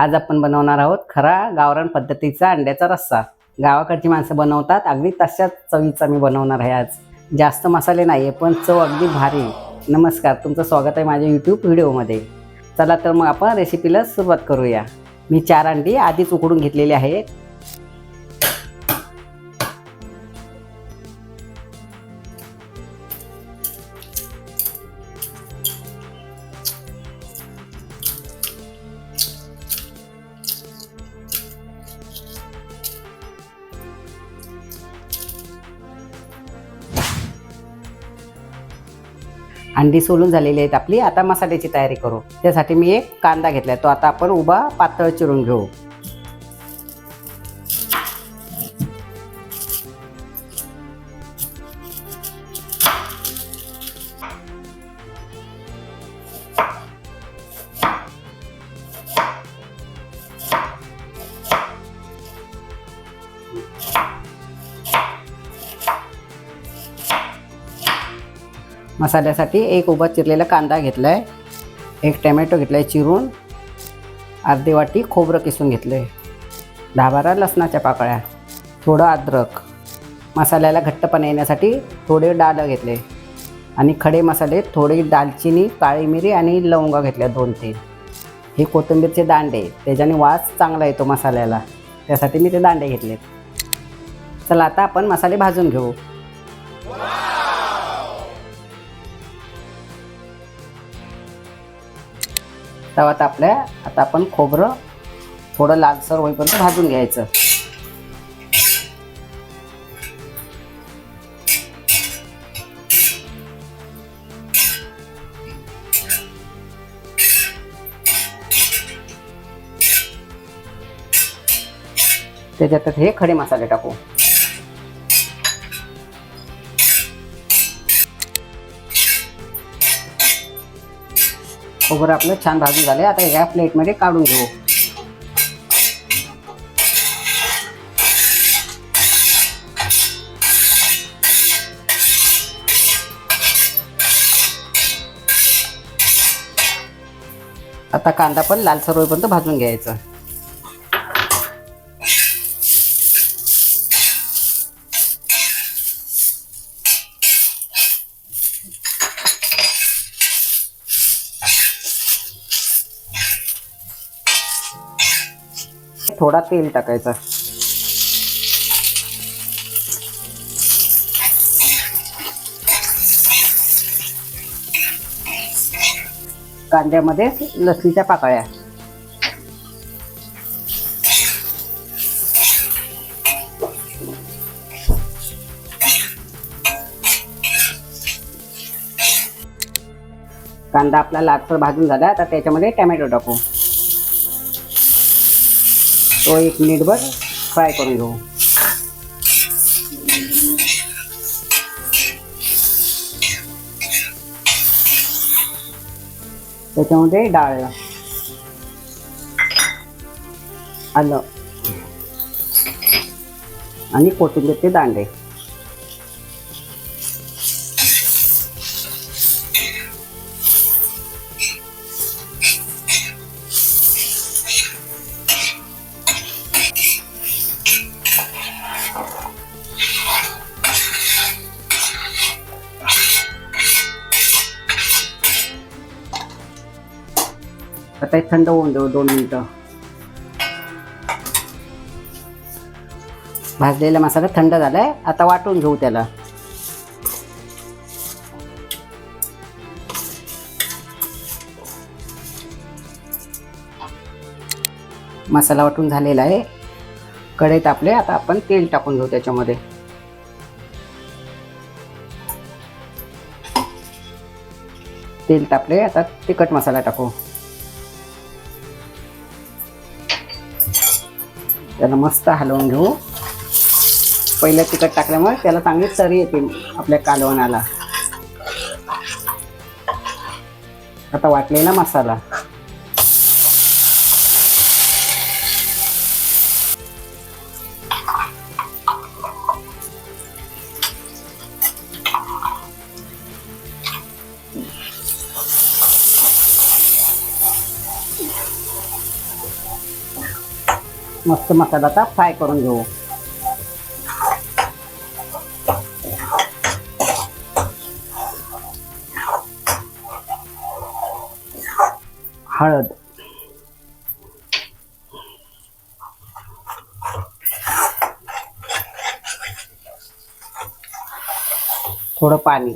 आज आपण बनवणार आहोत खरा गावरान पद्धतीचा अंड्याचा रस्सा. गावाकडची माणसं बनवतात अगदी तशाच चवीचा मी बनवणार आहे आज. जास्त मसाले नाही आहे पण चव अगदी भारी. नमस्कार तुमचं स्वागत आहे माझ्या यूट्यूब व्हिडिओमध्ये. चला तर मग आपण रेसिपीला सुरुवात करूया. मी चार अंडी आधीच उकडून घेतलेली आहेत. अंडी सोलून झालेली आहेत आपली. आता मसाल्याची तयारी करू. त्यासाठी मी एक कांदा घेतलाय. तो आता आपण उभा पातळ चिरून घेऊ. मसाल्यासाठी एक उभा चिरलेला कांदा घेतला आहे एक टमॅटो घेतला आहे चिरून. अर्धी वाटी खोबरं किसून घेतलं आहे दहा बारा लसणाच्या पाकळ्या. थोडं अद्रक. मसाल्याला घट्टपणा येण्यासाठी थोडे डाळ घेतले. आणि खडे मसाले थोडी दालचिनी काळी मिरी आणि लवंगा घेतल्या दोन तीन हे कोथिंबीरचे दांडे. त्याच्याने वास चांगला येतो मसाल्याला. त्यासाठी मी ते दांडे घेतलेत. चला आता आपण मसाले भाजून घेऊ. तवात आपल्या. आता आपण खोबरं थोडं लालसर होईपर्यंत भाजून घ्यायचं. त्याच्यात हे खडे मसाले टाकू. खोबरं आपलं छान भाजून झाले आता या प्लेटमध्ये काढून घेऊ. आता कांदा पण लालसर होईपर्यंत भाजून घ्यायचा. थोडा तेल टाकायचा. कांद्यामध्ये लसणीच्या पाकळ्या. कांदा आपला लालसर भाजून झाला तर त्याच्यामध्ये टॅमॅटो टाकू. तो एक मिनिटभर फ्राय करून घेऊ. त्याच्यामध्ये डाळ. आलं. आणि कोथिंबीरचे दांडे. आता हे थंड होऊन देऊ दोन मिनटं भाजलेला मसाला थंड झालाय. आता वाटून घेऊ त्याला. मसाला वाटून झालेला आहे. कढईत आपले आता आपण तेल टाकून घेऊ त्याच्यामध्ये. तेल तापले आता तिखट मसाला टाकू. त्याला मस्त हलवून घेऊ. पहिलं तिखट टाकल्यामुळे त्याला चांगली चरी येते आपल्या कालवणाला. आता वाटलेला मसाला. मस्त मसाला आता फ्राय करून घेऊ. हळद. थोडं पाणी.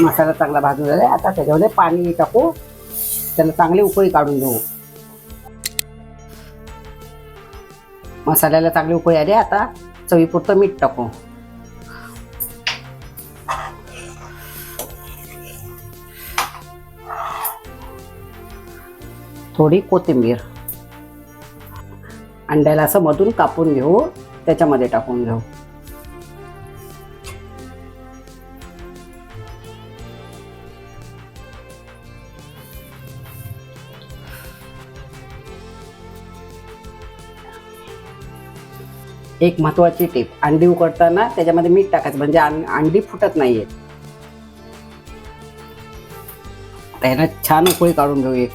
मसाला चांगला भाजून झाला आता त्याच्यामध्ये पाणी टाकू. त्याला चांगली उकळी काढून घेऊ. मसाल्याला चांगली उकळी आली आता चवीपुरतं मीठ टाकू. थोडी कोथिंबीर. अंड्याला असं मधून कापून घेऊ. त्याच्यामध्ये टाकून घेऊ. एक महत्वाची टीप अंडी उकडताना त्याच्यामध्ये मीठ टाकायचं. म्हणजे अंडी फुटत नाहीये त्याला छान उकळी काढून घेऊ एक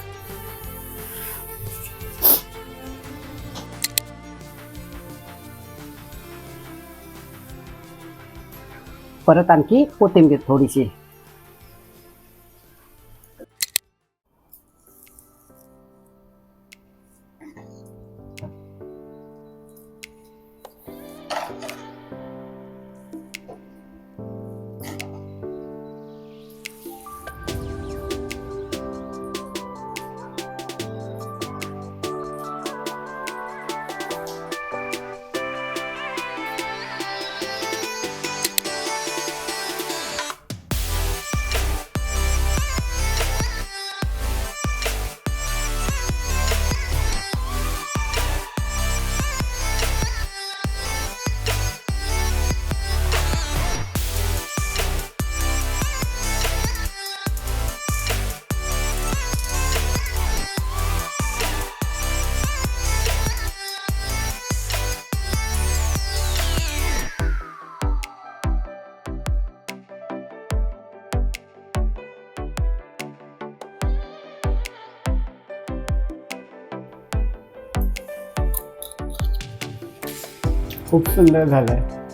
परत आणखी कोथिंबीर थोडीशी. खूप सुंदर झालं आहे